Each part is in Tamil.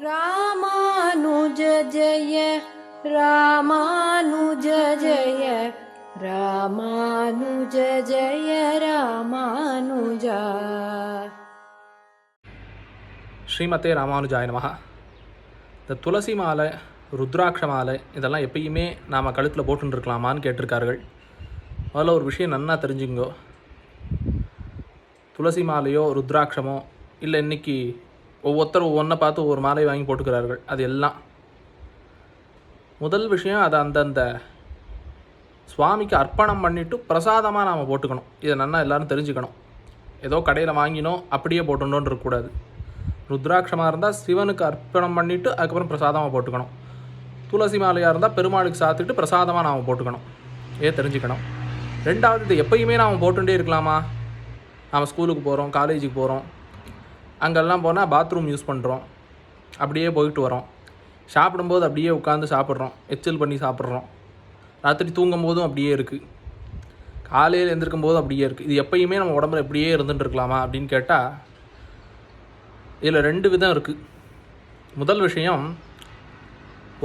ராமானுஜ ஜய ராமானுஜ ஜய ராமானுஜ ஜய ராமானுஜா. ஸ்ரீமதே ராமானுஜாய நமகா இந்த துளசி மாலை ருத்ராட்ச மாலை இதெல்லாம் எப்பயுமே நாம் கழுத்தில் போட்டுருக்கலாமான்னு கேட்டிருக்கார்கள். முதல்ல ஒரு விஷயம் நன்னா தெரிஞ்சுங்கோ. துளசி மாலையோ ருத்ராட்சமோ இல்லை இன்றைக்கி ஒவ்வொருத்தர் ஒவ்வொன்றை பார்த்து ஒவ்வொரு மாலை வாங்கி போட்டுக்கிறார்கள். அது எல்லாம். முதல் விஷயம் அதை அந்தந்த சுவாமிக்கு அர்ப்பணம் பண்ணிவிட்டு பிரசாதமாக நாம் போட்டுக்கணும். இதை நல்லா எல்லாரும் தெரிஞ்சுக்கணும். ஏதோ கடையில் வாங்கினோம் அப்படியே போட்டுட்டோன்னு இருக்கக்கூடாது. ருத்ராட்சமாக இருந்தால் சிவனுக்கு அர்ப்பணம் பண்ணிவிட்டு அதுக்கப்புறம் பிரசாதமாக போட்டுக்கணும். துளசி மாலையாக இருந்தால் பெருமாளுக்கு சாத்துட்டு பிரசாதமாக நாம் போட்டுக்கணும். ஏ தெரிஞ்சுக்கணும். ரெண்டாவது இது எப்பயுமே நாம் போட்டுகிட்டே இருக்கலாமா? நாம் ஸ்கூலுக்கு போகிறோம் காலேஜுக்கு போகிறோம் அங்கெல்லாம் போனால் பாத்ரூம் யூஸ் பண்ணுறோம் அப்படியே போயிட்டு வரோம். சாப்பிடும்போது அப்படியே உட்காந்து சாப்பிட்றோம். எச்சில் பண்ணி சாப்பிட்றோம். ராத்திரி தூங்கும் போதும் அப்படியே இருக்குது காலையில் எழுந்திருக்கும் போதும் அப்படியே இருக்குது இது எப்பயுமே நம்ம உடம்புல இப்படியே இருந்துட்டு இருக்கலாமா அப்படின்னு கேட்டால் இதில் ரெண்டு விதம் இருக்குது முதல் விஷயம்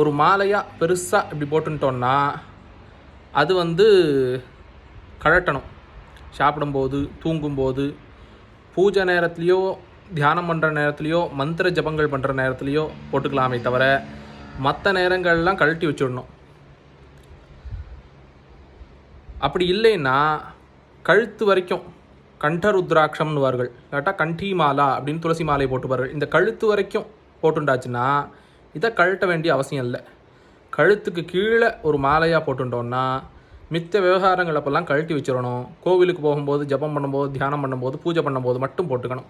ஒரு மாலையாக பெருசாக இப்படி போட்டுட்டோம்னா அது வந்து கழட்டணும். சாப்பிடும்போது தூங்கும்போது பூஜை நேரத்துலையோ தியானம் பண்ணுற நேரத்துலையோ மந்திர ஜபங்கள் பண்ணுற நேரத்துலையோ போட்டுக்கலாமே தவிர மற்ற நேரங்கள்லாம் கழட்டி வச்சிடணும். அப்படி இல்லைன்னா கழுத்து வரைக்கும் கண்டருத்ராட்சம்னுவார்கள் இல்லாட்டா கண்டி மாலா அப்படின்னு துளசி மாலை போட்டுப்பார்கள். இந்த கழுத்து வரைக்கும் போட்டுண்டாச்சுன்னா இதை கழட்ட வேண்டிய அவசியம் இல்லை. கழுத்துக்கு கீழே ஒரு மாலையாக போட்டுட்டோம்னா மித்த விவகாரங்கள் அப்போல்லாம் கழட்டி வச்சிடணும். கோவிலுக்கு போகும்போது ஜபம் பண்ணும்போது தியானம் பண்ணும்போது பூஜை பண்ணும்போது மட்டும் போட்டுக்கணும்.